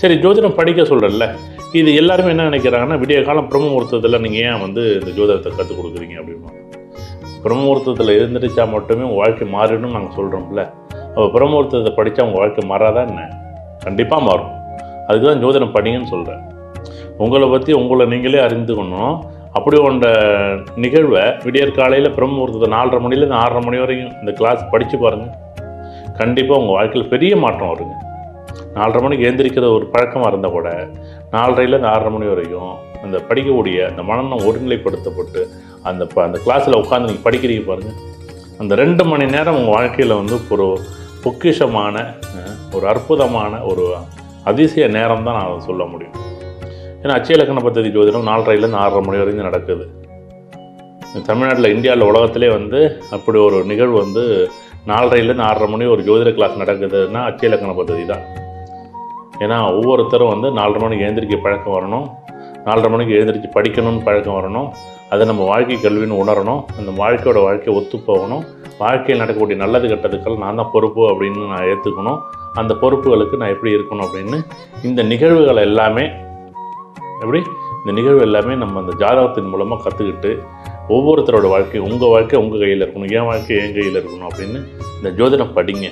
சரி ஜோதிடம் படிக்க சொல்கிறல்ல இது எல்லாருமே என்ன நினைக்கிறாங்கன்னா விடிய காலம் பிரம்மமுகூர்த்தத்தில் நீங்கள் ஏன் வந்து இந்த ஜோதிடத்தை கற்றுக் கொடுக்குறீங்க அப்படின்னா பிரம்மமுகூர்த்தத்தில் இருந்துருச்சா மட்டுமே உங்கள் வாழ்க்கை மாறிடும் நாங்கள் சொல்கிறோம்ல அப்போ பிரம்மமுகூர்த்தத்தை படித்தா உங்கள் வாழ்க்கை மாறாதா என்ன? கண்டிப்பாக மாறும். அதுக்கு தான் ஜோதிடம் படிங்கன்னு சொல்கிறேன் உங்களை பற்றி உங்களை நீங்களே அறிந்துக்கணும் அப்படி ஒன்ற நிகழ்வை விடியற் காலையில் பிரம்மமுகூர்த்தத்தை நாலரை மணிலேருந்து ஆறரை மணி வரைக்கும் இந்த கிளாஸ் படித்து பாருங்கள் கண்டிப்பாக உங்கள் வாழ்க்கையில் பெரிய மாற்றம் வருங்க. நாலரை மணிக்கு எழுந்திரிக்கிற ஒரு பழக்கமாக இருந்தால் கூட நாலரைலேருந்து ஆறரை மணி வரைக்கும் அந்த படிக்கக்கூடிய அந்த மனம் ஒருநிலைப்படுத்தப்பட்டு அந்த அந்த கிளாஸில் உட்காந்து நீங்கள் படிக்கிறீங்க பாருங்கள் அந்த ரெண்டு மணி நேரம் உங்கள் வாழ்க்கையில் வந்து ஒரு பொக்கிஷமான ஒரு அற்புதமான ஒரு அதிசய நேரம் தான் நான் சொல்ல முடியும். ஏன்னா அச்சய இலக்கண ஜோதிடம் நாலரைலேருந்து ஆறரை மணி வரைக்கும் நடக்குது. தமிழ்நாட்டில் இந்தியாவில் உலகத்திலே வந்து அப்படி ஒரு நிகழ்வு வந்து நாலரைலேருந்து ஆறரை மணி ஒரு ஜோதிட கிளாஸ் நடக்குதுன்னா அச்சய இலக்கண தான். ஏன்னா ஒவ்வொருத்தரும் வந்து நாலரை மணிக்கு எழுந்திரிக்க பழக்கம் வரணும். நாலரை மணிக்கு எழுந்திரிச்சு படிக்கணும்னு பழக்கம் வரணும். அதை நம்ம வாழ்க்கை கல்வின்னு உணரணும். அந்த வாழ்க்கையோட வாழ்க்கையை ஒத்து போகணும். வாழ்க்கையில் நடக்கக்கூடிய நல்லது கெட்டதுக்கள் நான் தான் பொறுப்பு அப்படின்னு நான் ஏற்றுக்கணும் அந்த பொறுப்புகளுக்கு நான் எப்படி இருக்கணும் அப்படின்னு இந்த நிகழ்வுகள் எல்லாமே எப்படி? இந்த நிகழ்வு எல்லாமே நம்ம அந்த ஜாதகத்தின் மூலமாக கற்றுக்கிட்டு ஒவ்வொருத்தரோட வாழ்க்கை உங்கள் வாழ்க்கை உங்கள் கையில் இருக்கணும் என் வாழ்க்கை என் கையில் இருக்கணும் அப்படின்னு இந்த ஜோதிடம் படிங்க.